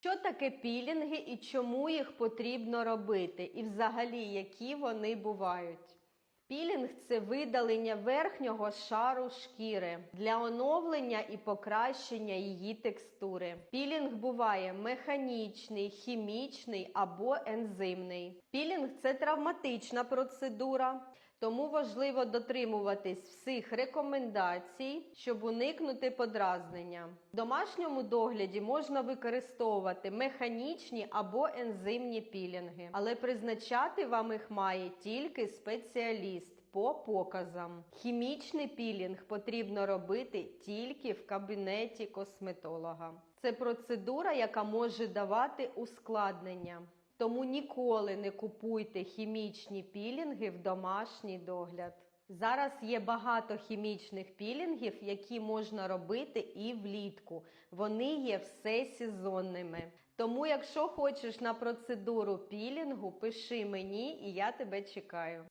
Що таке пілінги і чому їх потрібно робити? І взагалі, які вони бувають? Пілінг це видалення верхнього шару шкіри для оновлення і покращення її текстури. Пілінг буває механічний, хімічний або ензимний. Пілінг це травматична процедура, тому важливо дотримуватись всіх рекомендацій, щоб уникнути подразнення. В домашньому догляді можна використовувати механічні або ензимні пілінги, але призначати вам їх має тільки спеціаліст по показам. Хімічний пілінг потрібно робити тільки в кабінеті косметолога. Це процедура, яка може давати ускладнення. Тому ніколи не купуйте хімічні пілінги в домашній догляд. Зараз є багато хімічних пілінгів, які можна робити і влітку. Вони є всесезонними. Тому, якщо хочеш на процедуру пілінгу, пиши мені і я тебе чекаю.